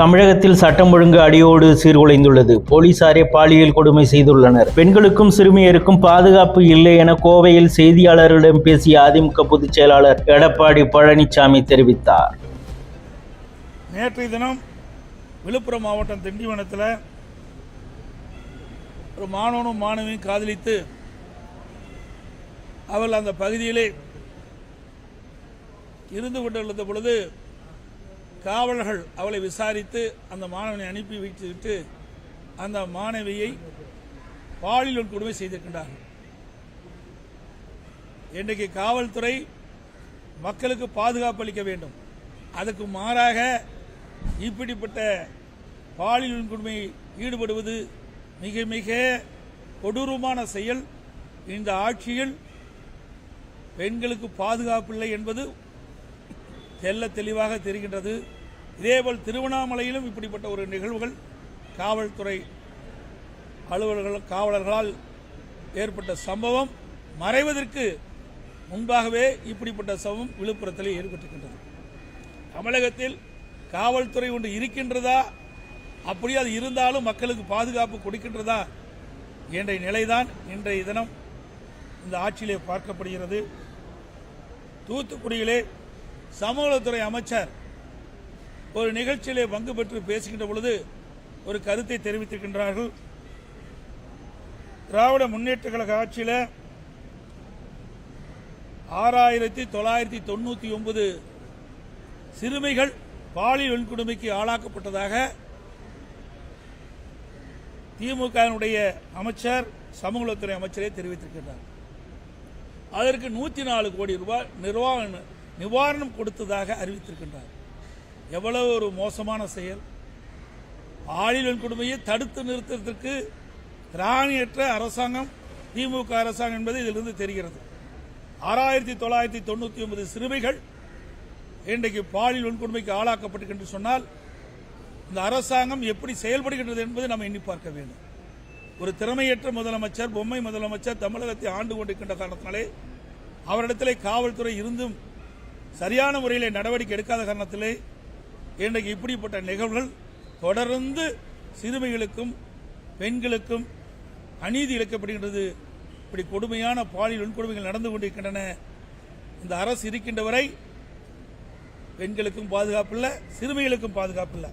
தமிழகத்தில் சட்டம் ஒழுங்கு அடியோடு சீர்குலைந்துள்ளது. போலீசாரே பாலியல் கொடுமை செய்துள்ளனர். பெண்களுக்கும் சிறுமியருக்கும் பாதுகாப்பு இல்லை என கோவையில் செய்தியாளர்களிடம் பேசிய அதிமுக பொதுச் செயலாளர் எடப்பாடி பழனிசாமி தெரிவித்தார். நேற்றைய தினம் விழுப்புரம் மாவட்டம் திண்டிவனத்தில் ஒரு மாணவனும் மாணவியும் காதலித்து அவள் அந்த பகுதியிலே இருந்து கொண்டிருந்த பொழுது காவலர்கள் அவளை விசாரித்து அந்த மாணவனை அனுப்பி வைத்துவிட்டு அந்த மாணவியை பாலியல் கொடுமை செய்திருக்கின்றார்கள். இன்றைக்கு காவல்துறை மக்களுக்கு பாதுகாப்பு அளிக்க வேண்டும். அதுக்கு மாறாக இப்படிப்பட்ட பாலியல் கொடுமை ஈடுபடுவது மிக மிக கொடூரமான செயல். இந்த ஆட்சியில் பெண்களுக்கு பாதுகாப்பு இல்லை என்பது தெல்ல தெளிவாக தெரிகின்றது. இதேபோல் திருவண்ணாமலையிலும் இப்படிப்பட்ட ஒரு நிகழ்வுகள் காவல்துறை அலுவலர்கள் காவலர்களால் ஏற்பட்ட சம்பவம் மறைவதற்கு முன்பாகவே இப்படிப்பட்ட சம்பவம் விழுப்புரத்தில் ஏற்பட்டிருக்கின்றது. தமிழகத்தில் காவல்துறை ஒன்று இருக்கின்றதா? அப்படி அது இருந்தாலும் மக்களுக்கு பாதுகாப்பு கொடுக்கின்றதா? என்ற நிலைதான் இன்றைய தினம் இந்த ஆட்சியிலே பார்க்கப்படுகிறது. தூத்துக்குடியிலே சமூகத்துறை அமைச்சர் ஒரு நிகழ்ச்சியிலே பங்கு பெற்று பேசுகின்ற பொழுது ஒரு கருத்தை தெரிவித்திருக்கின்றார்கள். திராவிட முன்னேற்ற கழக ஆட்சியில் ஆறாயிரத்தி தொள்ளாயிரத்தி தொண்ணூற்றி ஒன்பது சிறுமிகள் பாலியல் வன்கொடுமைக்கு ஆளாக்கப்பட்டதாக திமுகவினுடைய அமைச்சர் சமூகத்துறை அமைச்சரே தெரிவித்திருக்கின்றார். அதற்கு நூற்றி நாலு கோடி ரூபாய் நிர்வாக நிவாரணம் கொடுத்ததாக அறிவித்திருக்கின்றார். எவ்வளவு ஒரு மோசமான செயல். பாலியல் வன்கொடுமையை தடுத்து நிறுத்துவதற்கு திராணியற்ற அரசாங்கம் திமுக அரசாங்கம் என்பது இதிலிருந்து தெரிகிறது. ஆறாயிரத்தி தொள்ளாயிரத்தி தொண்ணூற்றி ஒன்பது சிறுமிகள் இன்றைக்கு பாலியல் வன்கொடுமைக்கு ஆளாக்கப்பட்டு சொன்னால் இந்த அரசாங்கம் எப்படி செயல்படுகின்றது என்பதை நாம் எண்ணி பார்க்க வேண்டும். ஒரு திறமையற்ற முதலமைச்சர் பொம்மை முதலமைச்சர் தமிழகத்தை ஆண்டு கொண்டிருக்கின்ற காரணத்தினாலே அவரிடத்திலே காவல்துறை இருந்தும் சரியான முறையில் நடவடிக்கை எடுக்காத காரணத்திலே இன்றைக்கு இப்படிப்பட்ட நிகழ்வுகள் தொடர்ந்து சிறுமிகளுக்கும் பெண்களுக்கும் அநீதி இழைக்கப்படுகின்றது. இப்படி கொடுமையான பாலியல் வன்கொடுமைகள் நடந்து கொண்டிருக்கின்றன. இந்த அரசு இருக்கின்ற வரை பெண்களுக்கும் பாதுகாப்பு இல்லை சிறுமிகளுக்கும் பாதுகாப்பு இல்லை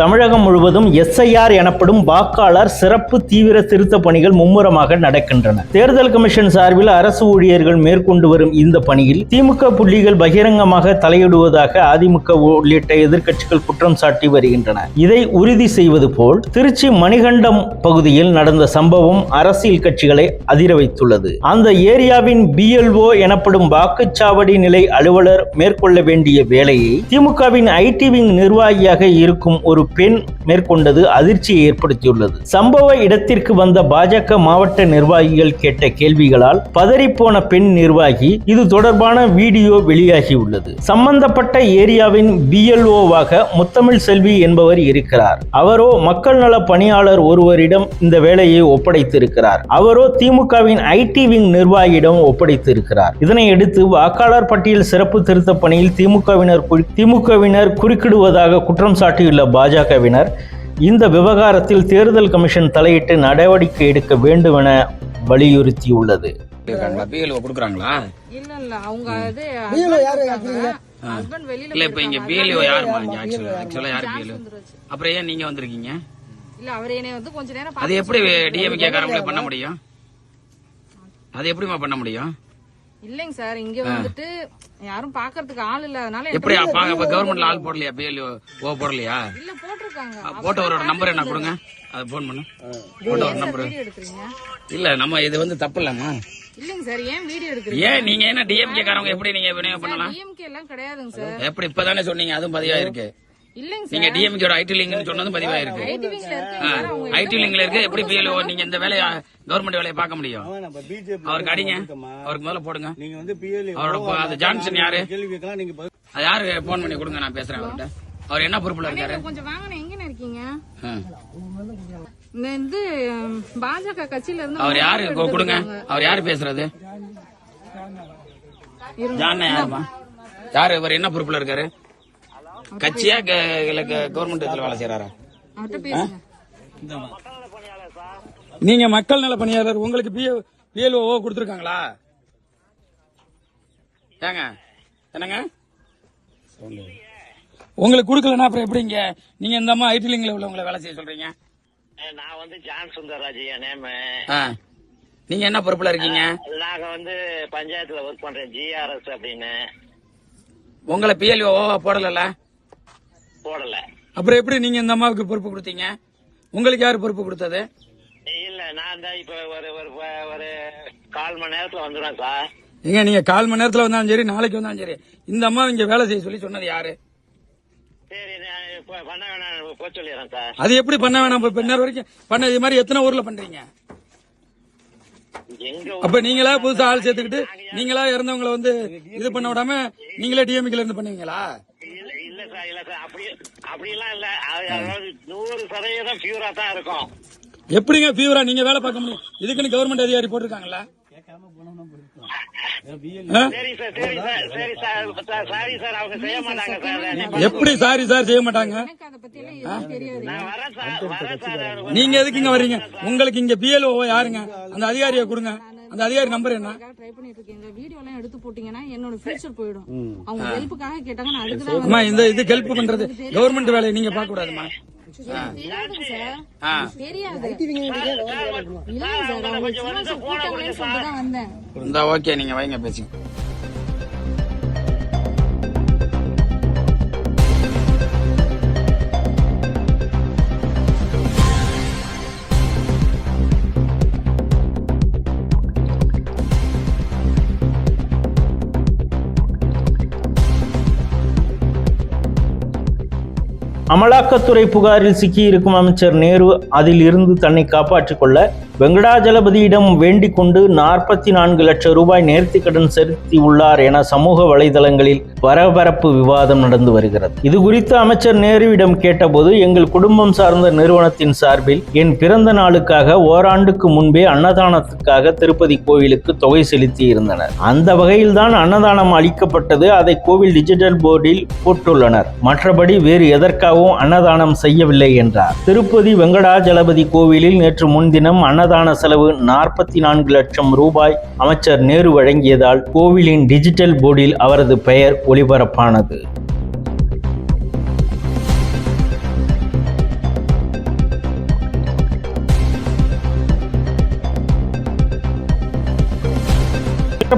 தமிழகம் முழுவதும் எஸ்ஐஆர் எனப்படும் வாக்காளர் சிறப்பு தீவிர திருத்த பணிகள் மும்முரமாக நடக்கின்றன. தேர்தல் கமிஷன் சார்பில் அரசு ஊழியர்கள் மேற்கொண்டு வரும் இந்த பணியில் திமுக புள்ளிகள் பகிரங்கமாக தலையிடுவதாக அதிமுக உள்ளிட்ட எதிர்க்கட்சிகள் குற்றம் சாட்டி வருகின்றன. இதை உறுதி செய்வது போல் திருச்சி மணிகண்டம் பகுதியில் நடந்த சம்பவம் அரசியல் கட்சிகளை அதிர வைத்துள்ளது. அந்த ஏரியாவின் பிஎல்ஓ எனப்படும் வாக்குச்சாவடி நிலை அலுவலர் மேற்கொள்ள வேண்டிய வேலையை திமுகவின் ஐடி விங் நிர்வாகியாக இருக்கும் ஒரு பெண் மேற்கொண்டது அதிர்ச்சியை ஏற்படுத்தியுள்ளது. சம்பவ இடத்திற்கு வந்த பாஜக மாவட்ட நிர்வாகிகள் கேட்ட கேள்விகளால் பதறிப்போன பெண் நிர்வாகி இது தொடர்பான வீடியோ வெளியாகியுள்ளது. சம்பந்தப்பட்ட ஏரியாவின் பிஎல்ஓவாக முத்தமிழ் செல்வி என்பவர் இருக்கிறார். அவரோ மக்கள் நல பணியாளர் ஒருவரிடம் இந்த வேலையை ஒப்படைத்திருக்கிறார். அவரோ திமுகவின் ஐடி விங் நிர்வாகியிடம் ஒப்படைத்திருக்கிறார். இதனையடுத்து வாக்காளர் பட்டியல் சிறப்பு திருத்த பணியில் திமுகவினர் திமுகவினர் குறுக்கிடுவதாக குற்றம் சாட்டியுள்ள பாஜக பாஜகவினர் இந்த விவகாரத்தில் தேர்தல் கமிஷன் தலையிட்டு நடவடிக்கை எடுக்க வேண்டும் என வலியுறுத்தியுள்ளது இருக்காங்களா பிஎல்ஓ கொடுக்குறாங்களா? இல்ல இல்ல அவங்க இது ஹஸ்பண்ட் வெளியில இல்ல இப்ப இங்க பிஎல்ஓ யாருமா இங்க ஆக்சுவலா ஆக்சுவலா யாரு பிஎல்ஓ அப்புறம் ஏன் நீங்க வந்திருக்கீங்க? இல்ல அவர் என்னை வந்து கொஞ்ச நேரம் அது எப்படி டிஎம்கே காரங்களே பண்ண முடியும்? அது எப்படிமா பண்ண முடியும்? இல்லைங்க சார் இங்க வந்துட்டு யாரும் பாக்குறதுக்கு ஆள் இல்ல அதனால எப்படி அப்பா இப்ப கவர்மெண்ட்ல ஆள் போடலையா? பிஎல்ஓ ஓ போடலையா? இல்ல போட்டிருக்காங்க. போட்டோவரோட நம்பர் என்ன கொடுங்க? அது போன் பண்ணு. போட்டோவோட நம்பர் இல்ல நம்ம இது வந்து தப்பு இல்லம்மா. இல்லைங்க சார் ஏன் வீடியோ எடுக்கிறீங்க? ஏன் நீங்க என்ன டிஎம்கே காரங்க எப்படி நீங்க பண்ணலாம்? டிஎம்கே எல்லாம் கிடையாதுங்க சார். எப்படி இப்பதானே சொன்னீங்க அதுவும் பதிவா இருக்கு நீங்க சார். டிஎம்கேட ஐடி லிங்க்னு சொன்னதும் பதிவாயிருக்கு. ஐடி லிங்க்ல இருக்கு. எப்படி பிஎல்ஓ நீங்க இந்த வேலையை கவர்மெண்ட் வேலையை பார்க்க முடியும்? அவருக்கு அடிங்க. அவருக்கு முதல்ல போடுங்க. நீங்க வந்து அவரோட அது ஜான்சன் யாரு? அது யாரு? போன் பண்ணி கொடுங்க நான் பேசுறேன் அவர்கிட்ட. அவர் என்ன பொறுப்புல இருக்காரு? கொஞ்சம் இருக்கீங்க? ஆ. இந்த இது ம், பாஜக கட்சியில இருந்து அவர் யாரு? கொடுங்க. அவர் யாரு பேசுறது? ஜான் யாருமா யாரு? இவர் என்ன பொறுப்புல இருக்காரு? கட்சியா க- இல்ல கவர்மெண்ட் இதுல வேலை செய்யறாரா நீங்க மக்கள் நல பணியாளர் உங்களுக்கு பிஎல்ஓ கொடுத்துருக்காங்களா? ஏங்க என்னங்க? உங்களுக்கு கொடுக்கலன்னா அப்புறம் எப்படிங்க நீங்க இந்த அம்மா ஐடி லிங்க்ல உள்ளவங்களை வேலை செய்ய சொல்றீங்க? நான் வந்து ஜான் சுந்தரராஜ் என் நேமு ஆ. நீங்க என்ன பொறுப்புல இருக்கீங்க? நாங்க வந்து பஞ்சாயத்துல ஒர்க் பண்றேன் ஜிஆர்எஸ் அப்படின்னு. உங்களை பிஎல்ஓ போடல போடல. அப்புறம் எப்படி நீங்க இந்த அம்மாவுக்கு பொறுப்பு கொடுத்தீங்க? உங்களுக்கு யாரு பொறுப்பு கொடுத்தது? இல்ல நான் தான் இப்ப ஒரு ஒரு ஒரு கால் மணி நேரத்துல வந்துடுவேன் சார். ஏங்க நீங்க கால் மணி நேரத்துல வந்தாலும் சரி நாளைக்கு வந்தாலும் சரி இந்த அம்மா இங்க வேலை செய்ய சொல்லி சொன்னது யாரு? சரி நான் பண்ண வேணாம் போக சொல்லிடுறேன் சார். அது எப்படி பண்ண வேணாம் இப்ப நேரம் வரைக்கும் பண்ண இது மாதிரி எத்தனை ஊர்ல பண்றீங்க? அப்ப நீங்களா புதுசா ஆள் சேர்த்துக்கிட்டு நீங்களா இறந்தவங்களை வந்து இது பண்ண விடாம நீங்களே டிஎம்கேல இருந்து பண்ணுவீங்களா? இல்ல சார் அப்படி அப்படிலாம் இல்ல. அது அதாவது நூறு சதவீதம் பியூரா தான் இருக்கும். எப்படிங்க ஃபீவரா நீங்க வேலை பார்க்க முடியும்? இதுக்குன்னு கவர்மெண்ட் அதிகாரி போட்டிருக்காங்களா எப்படி சாரி சார் செய்ய மாட்டாங்க நீங்க எதுக்குங்க வர்றீங்க? உங்களுக்கு இங்க பிஎல்ஓ யாருங்க? அந்த அதிகாரியை கொடுங்க. அந்த அதிகாரி நம்பர் என்ன? ட்ரை பண்ணிட்டு இருக்கேன் இந்த வீடியோ எல்லாம் எடுத்து போட்டீங்கன்னா என்னோட ஃபியூச்சர் போயிடும். அவங்க ஹெல்ப்புக்காக கேட்டாங்க நான் அம்மா இந்த இது ஹெல்ப் பண்றது கவர்மெண்ட் வேலையை நீங்க பார்க்க கூடாதுமா. தெரியாது. ஓகே நீங்க வைங்க பேசி அமலாக்கத்துறை புகாரில் சிக்கியிருக்கும் அமைச்சர் நேரு அதில் இருந்து தன்னை காப்பாற்றிக் கொள்ள வெங்கடாஜலபதியிடம் வேண்டிக் கொண்டு நாற்பத்தி நான்கு லட்சம் ரூபாய் நேர்த்தி கடன் செலுத்தியுள்ளார் என சமூக வலைதளங்களில் பரபரப்பு விவாதம் நடந்து வருகிறது. இது குறித்து அமைச்சர் நேருவிடம் கேட்டபோது எங்கள் குடும்பம் சார்ந்த நிறுவனத்தின் சார்பில் என் பிறந்த நாளுக்காக ஓராண்டுக்கு முன்பே அன்னதானத்துக்காக திருப்பதி கோவிலுக்கு தொகை செலுத்தி இருந்தனர். அந்த வகையில்தான் அன்னதானம் அளிக்கப்பட்டது. அதை கோவில் டிஜிட்டல் போர்டில் போட்டுள்ளனர். மற்றபடி வேறு எதற்காகவும் அன்னதானம் செய்யவில்லை என்றார். திருப்பதி வெங்கடாஜலபதி கோவிலில் நேற்று முன்தினம் அன்னதான செலவு நாற்பத்தி நான்கு லட்சம் ரூபாய் அமைச்சர் நேரு வழங்கியதால் கோவிலின் டிஜிட்டல் போர்டில் அவரது பெயர் ஒளிபரப்பானது.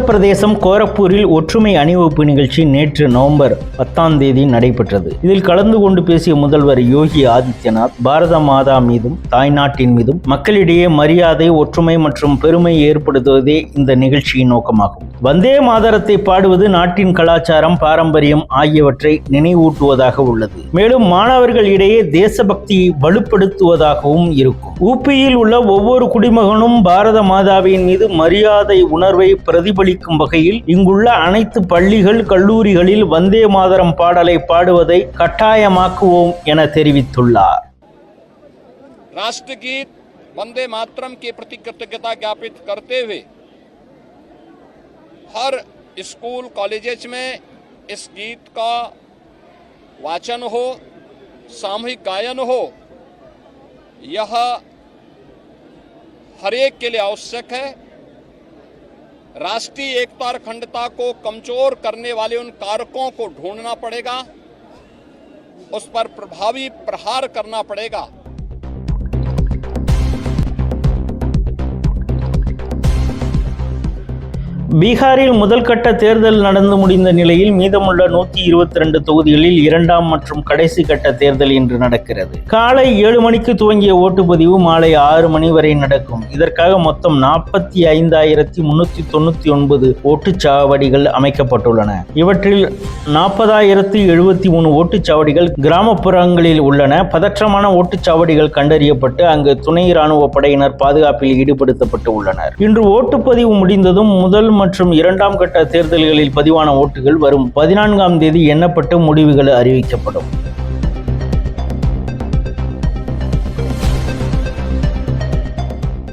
உத்தரப்பிரதேசம் கோரப்பூரில் ஒற்றுமை அணிவகுப்பு நிகழ்ச்சி நேற்று நவம்பர் பத்தாம் தேதி நடைபெற்றது. இதில் கலந்து கொண்டு பேசிய முதல்வர் யோகி ஆதித்யநாத் பாரத மாதா மீதும் தாய்நாட்டின் மீதும் மக்களிடையே மரியாதை ஒற்றுமை மற்றும் பெருமை ஏற்படுத்துவதே இந்த நிகழ்ச்சியின் நோக்கமாகும். வந்தே மாதரத்தை பாடுவது நாட்டின் கலாச்சாரம் பாரம்பரியம் ஆகியவற்றை நினைவூட்டுவதாக உள்ளது. மேலும் மாணவர்கள் இடையே தேசபக்தியை வலுப்படுத்துவதாகவும் இருக்கும். ஊப்பியில் உள்ள ஒவ்வொரு குடிமகனும் பாரத மாதாவின் மீது மரியாதை உணர்வை பிரதிபலி பிரதிபலிக்கும் வகையில் இங்குள்ள அனைத்து பள்ளிகள் கல்லூரிகளில் வந்தே மாதரம் பாடலை பாடுவதை கட்டாயமாக்குவோம் என தெரிவித்துள்ளார் राष्ट्रगीत वंदे मातरम के प्रति कृतज्ञता ज्ञापित करते हुए हर स्कूल कॉलेजेस में इस गीत का वाचन हो सामूहिक गायन हो यह हर एक के लिए आवश्यक है राष्ट्रीय एकता और अखंडता को कमज़ोर करने वाले उन कारकों को ढूंढना पड़ेगा, उस पर प्रभावी प्रहार करना पड़ेगा। பீகாரில் முதல் கட்ட தேர்தல் நடந்து முடிந்த நிலையில் மீதமுள்ள நூத்தி இருபத்தி ரெண்டு தொகுதிகளில் இரண்டாம் மற்றும் கடைசி கட்ட தேர்தல் இன்று நடக்கிறது. காலை ஏழு மணிக்கு துவங்கிய ஓட்டுப்பதிவு மாலை ஆறு மணி வரை நடக்கும். இதற்காக மொத்தம் நாற்பத்தி ஐந்தாயிரத்தி முன்னூத்தி தொண்ணூத்தி ஒன்பது ஓட்டுச்சாவடிகள் அமைக்கப்பட்டுள்ளன. இவற்றில் நாற்பதாயிரத்தி எழுபத்தி மூணு ஓட்டுச்சாவடிகள் கிராமப்புறங்களில் உள்ளன. பதற்றமான ஓட்டுச்சாவடிகள் கண்டறியப்பட்டு அங்கு துணை ராணுவ படையினர் பாதுகாப்பில் ஈடுபடுத்தப்பட்டு உள்ளனர். இன்று ஓட்டுப்பதிவு முடிந்ததும் முதல் மற்றும் இரண்டாம் கட்ட தேர்தல்களில் பதிவான ஓட்டுகள் வரும் பதினான்காம் தேதி எண்ணப்பட்டு முடிவுகள் அறிவிக்கப்படும்.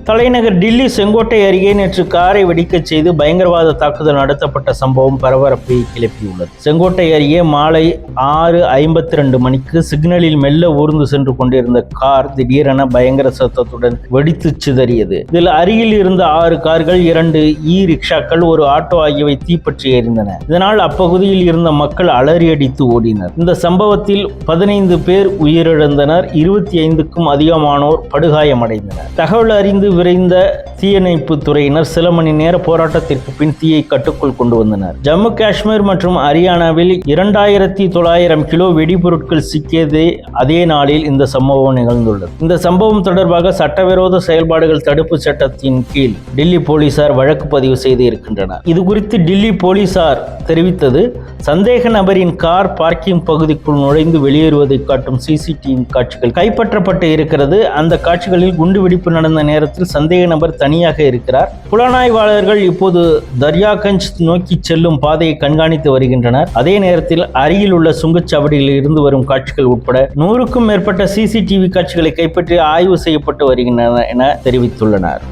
தலைநகர் டில்லி செங்கோட்டை அருகே நேற்று காரை வெடிக்கச் செய்து பயங்கரவாத தாக்குதல் நடத்தப்பட்ட சம்பவம் பரபரப்பை கிளப்பியுள்ளது. செங்கோட்டை அருகே மாலை ஆறு ஐம்பத்தி ரெண்டு மணிக்கு சிக்னலில் மெல்ல ஊர்ந்து சென்று கொண்டிருந்த கார் திடீரென பயங்கர சத்தத்துடன் வெடித்து சிதறியது. இதில் அருகில் இருந்த ஆறு கார்கள் இரண்டு இ ரிக்ஷாக்கள் ஒரு ஆட்டோ ஆகியவை தீப்பற்றி எறிந்தன இதனால் அப்பகுதியில் இருந்த மக்கள் அலறியடித்து ஓடினர். இந்த சம்பவத்தில் பதினைந்து பேர் உயிரிழந்தனர். இருபத்தி ஐந்துக்கும் அதிகமானோர் படுகாயமடைந்தனர். தகவல் அறிந்து விரைந்த தீயணைப்பு துறையினர் சில மணி நேர போராட்டத்திற்கு பின் தீயை கட்டுக்குள் கொண்டு வந்தனர். ஜம்மு காஷ்மீர் மற்றும் ஹரியானாவில் இரண்டாயிரத்தி தொள்ளாயிரம் கிலோ வெடிபொருட்கள் சிக்கியதே அதே நாளில் இந்த சம்பவம் நிகழ்ந்துள்ளது. இந்த சம்பவம் தொடர்பாக சட்டவிரோத செயல்பாடுகள் தடுப்பு சட்டத்தின் கீழ் டெல்லி போலீசார் வழக்கு பதிவு செய்து இருக்கின்றனர் இது குறித்து டில்லி போலீசார் தெரிவித்தது சந்தேக நபரின் கார் பார்க்கிங் பகுதிக்குள் நுழைந்து வெளியேறுவதை காட்டும் சிசிடிவி காட்சிகள் கைப்பற்றப்பட்டு இருக்கிறது. அந்த காட்சிகளில் குண்டுவெடிப்பு நடந்த நேரத்தில் சந்தேக நபர் தனியாக இருக்கிறார். புலனாய்வாளர்கள் இப்போது தர்யாகஞ்ச் நோக்கி செல்லும் பாதையை கண்காணித்து வருகின்றனர். அதே நேரத்தில் அருகில் உள்ள சுங்கச்சாவடியில் இருந்து வரும் காட்சிகள் உட்பட நூறுக்கும் மேற்பட்ட சிசிடிவி காட்சிகளை கைப்பற்றி ஆய்வு செய்யப்பட்டு வருகின்றன என தெரிவித்துள்ளனர்.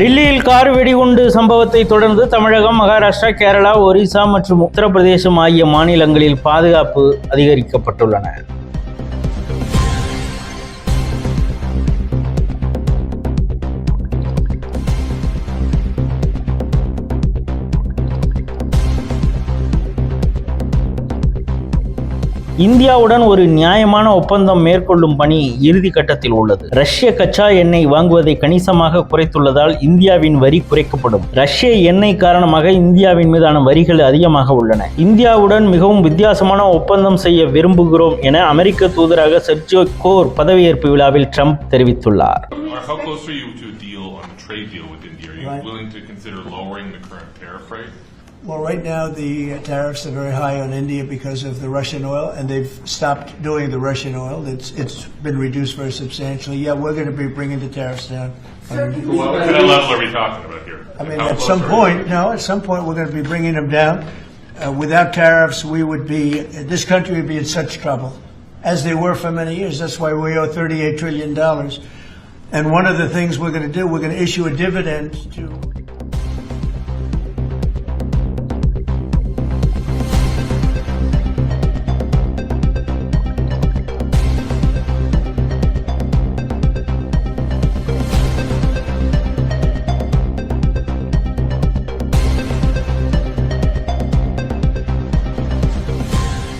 டெல்லியில் கார் வெடிகுண்டு சம்பவத்தை தொடர்ந்து தமிழகம் மகாராஷ்டிரா கேரளா ஒரிசா மற்றும் உத்தரப்பிரதேசம் ஆகிய மாநிலங்களில் பாதுகாப்பு அதிகரிக்கப்பட்டுள்ளன. இந்தியாவுடன் ஒரு நியாயமான ஒப்பந்தம் மேற்கொள்ளும் பணி இறுதி கட்டத்தில் உள்ளது ரஷ்ய கச்சா எண்ணெய் வாங்குவதை கணிசமாக குறைத்துள்ளதால் இந்தியாவின் வரி குறைக்கப்படும் ரஷ்ய எண்ணெய் காரணமாக இந்தியாவின் மீதான வரிகள் அதிகமாக உள்ளன இந்தியாவுடன் மிகவும் வித்தியாசமான ஒப்பந்தம் செய்ய விரும்புகிறோம் என அமெரிக்க தூதராக செர்ஜியோ கோர் பதவியேற்பு விழாவில் ட்ரம்ப் தெரிவித்துள்ளார் how close are you to a deal on trade deal with India? Are you Right. willing to consider lowering the current tariff rate? Well, right now the uh, tariffs are very high on India because of the Russian oil, and they've stopped doing the Russian oil. It's it's been reduced very substantially. Yeah, we're going to be bringing the tariffs down. on India. What kind of level are we talking about here? I mean, How at some point, no, at some point we're going to be bringing them down. Uh, without tariffs, we would be this country would be in such trouble, as they were for many years. That's why we owe 38 trillion dollars. And one of the things we're going to do, we're going to issue a dividend to.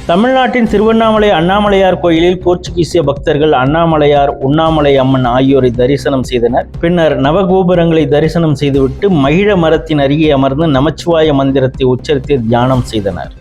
தமிழ்நாட்டின் திருவண்ணாமலை அண்ணாமலையார் கோயிலில் போர்ச்சுகீசிய பக்தர்கள் அண்ணாமலையார் உண்ணாமலை அம்மன் ஆகியோரை தரிசனம் செய்தனர். பின்னர் நவகோபுரங்களை தரிசனம் செய்துவிட்டு மகிழ மரத்தின் அருகே அமர்ந்து நமச்சிவாய மந்திரத்தை உச்சரித்து தியானம் செய்தனர்.